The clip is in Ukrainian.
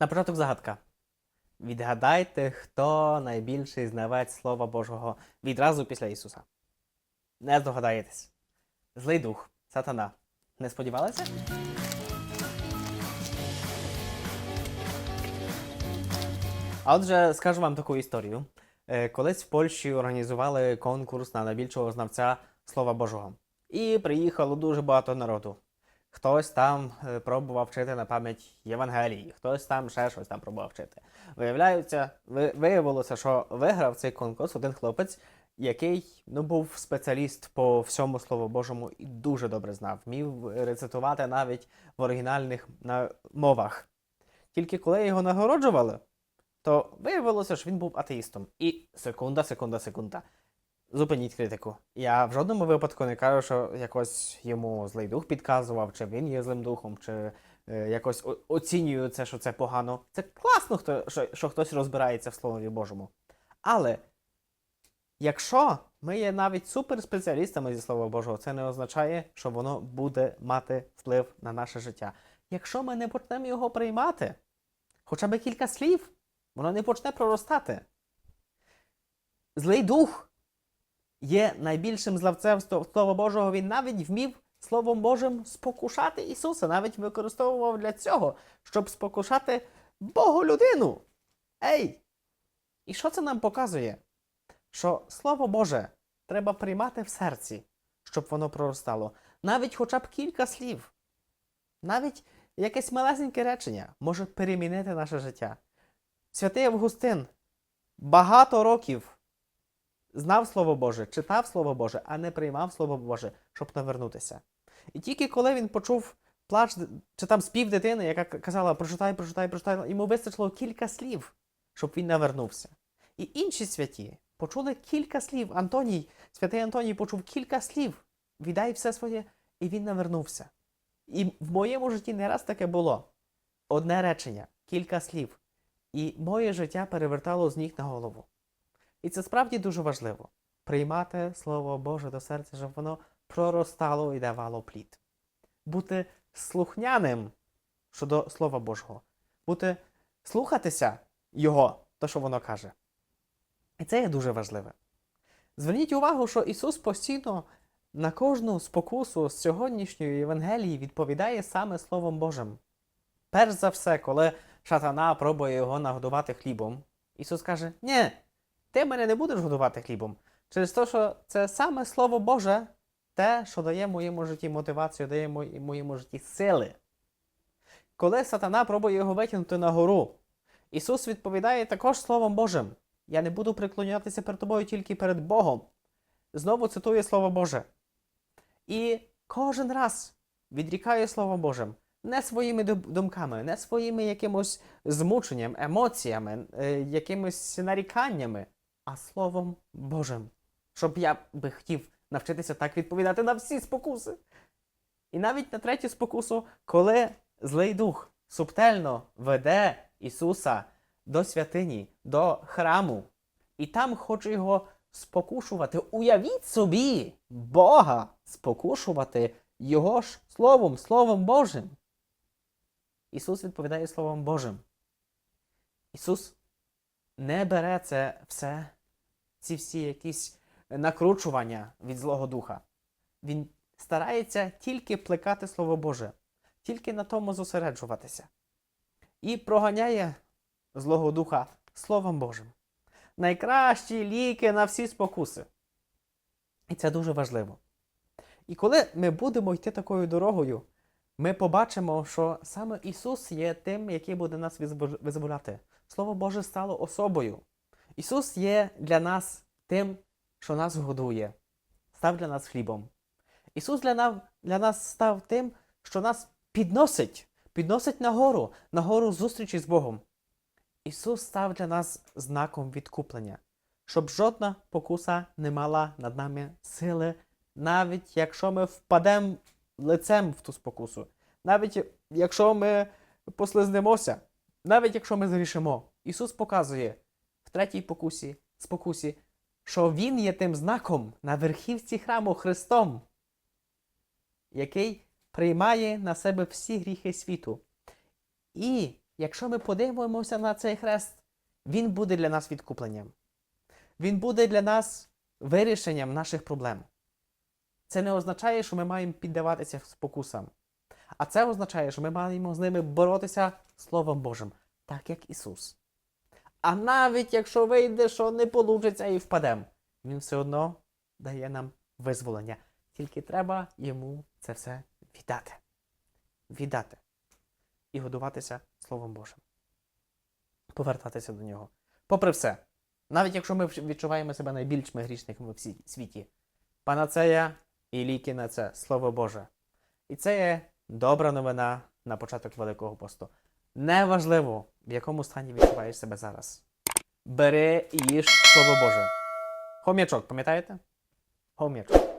На початок загадка. Відгадайте, хто найбільший знавець Слова Божого відразу після Ісуса. Не здогадаєтесь. Злий дух, сатана. Не сподівалися? А отже, скажу вам таку історію. Е, Колись в Польщі організували конкурс на найбільшого знавця Слова Божого. І приїхало дуже багато народу. Хтось там е, пробував вчити на пам'ять Євангелії, хтось там ще щось там пробував вчити. Виявляється, ви- виявилося, що виграв цей конкурс один хлопець, який ну, був спеціаліст по всьому Слову Божому і дуже добре знав, вмів рецитувати навіть в оригінальних на- мовах. Тільки коли його нагороджували, то виявилося, що він був атеїстом. І секунда, секунда, секунда. Зупиніть критику. Я в жодному випадку не кажу, що якось йому злий дух підказував, чи він є злим духом, чи е, якось оцінюю це, що це погано. Це класно, хто, що, що хтось розбирається в Слові Божому. Але якщо ми є навіть суперспеціалістами зі Слова Божого, це не означає, що воно буде мати вплив на наше життя. Якщо ми не почнемо його приймати, хоча б кілька слів, воно не почне проростати. Злий дух є найбільшим злавцем Слова Божого. Він навіть вмів Словом Божим спокушати Ісуса, навіть використовував для цього, щоб спокушати Богу людину. Ей! І що це нам показує? Що Слово Боже треба приймати в серці, щоб воно проростало. Навіть хоча б кілька слів, навіть якесь малесеньке речення може перемінити наше життя. Святий Августин багато років знав Слово Боже, читав Слово Боже, а не приймав Слово Боже, щоб навернутися. І тільки коли він почув плач чи там спів дитини, яка казала прочитай, прочитай, прочитай, йому вистачило кілька слів, щоб він навернувся. І інші святі почули кілька слів. Антоній, святий Антоній почув кілька слів, віддай все своє, і він навернувся. І в моєму житті не раз таке було. Одне речення, кілька слів. І моє життя перевертало з ніг на голову. І це справді дуже важливо приймати Слово Боже до серця, щоб воно проростало і давало плід. Бути слухняним щодо Слова Божого, бути слухатися Його, то, що воно каже. І це є дуже важливе. Зверніть увагу, що Ісус постійно на кожну спокусу з сьогоднішньої Євангелії відповідає саме Словом Божим. Перш за все, коли шатана пробує його нагодувати хлібом, Ісус каже: Ні, ти мене не будеш годувати хлібом. Через те, що це саме Слово Боже, те, що дає моєму житті мотивацію, дає моєму житті сили. Коли сатана пробує його витягнути на гору, Ісус відповідає також Словом Божим: Я не буду приклонятися перед тобою тільки перед Богом. Знову цитує Слово Боже. І кожен раз відрікає Словом Божим не своїми думками, не своїми якимось змученням, емоціями, е, якимось наріканнями, а Словом Божим. Щоб я би хотів навчитися так відповідати на всі спокуси. І навіть на третю спокусу, коли злий дух субтельно веде Ісуса до святині, до храму, і там хоче його спокушувати. Уявіть собі, Бога спокушувати Його ж Словом, Словом Божим. Ісус відповідає Словом Божим. Ісус не бере це все, ці всі якісь накручування від Злого Духа. Він старається тільки плекати Слово Боже, тільки на тому зосереджуватися. І проганяє Злого Духа Словом Божим. Найкращі ліки на всі спокуси. І це дуже важливо. І коли ми будемо йти такою дорогою, ми побачимо, що саме Ісус є тим, який буде нас визволяти. Слово Боже стало особою. Ісус є для нас тим, що нас годує, став для нас хлібом. Ісус для нас, для нас став тим, що нас підносить, підносить нагору, нагору зустрічі з Богом. Ісус став для нас знаком відкуплення, щоб жодна покуса не мала над нами сили, навіть якщо ми впадемо лицем в ту спокусу, навіть якщо ми послизнемося, навіть якщо ми згрішимо. Ісус показує в третій покусі, спокусі, що Він є тим знаком на верхівці храму Христом, який приймає на себе всі гріхи світу. І якщо ми подивимося на цей хрест, він буде для нас відкупленням. Він буде для нас вирішенням наших проблем. Це не означає, що ми маємо піддаватися спокусам. А це означає, що ми маємо з ними боротися Словом Божим, так як Ісус. А навіть якщо вийде, що не получиться і впадемо, Він все одно дає нам визволення. Тільки треба йому це все віддати. Віддати. І годуватися Словом Божим. Повертатися до нього. Попри все, навіть якщо ми відчуваємо себе найбільшими грішниками в світі, панацея і ліки на це Слово Боже. І це є добра новина на початок Великого посту. Неважливо, в якому стані відчуваєш себе зараз. Бери і їж Слово Боже. Хом'ячок, пам'ятаєте? Хом'ячок.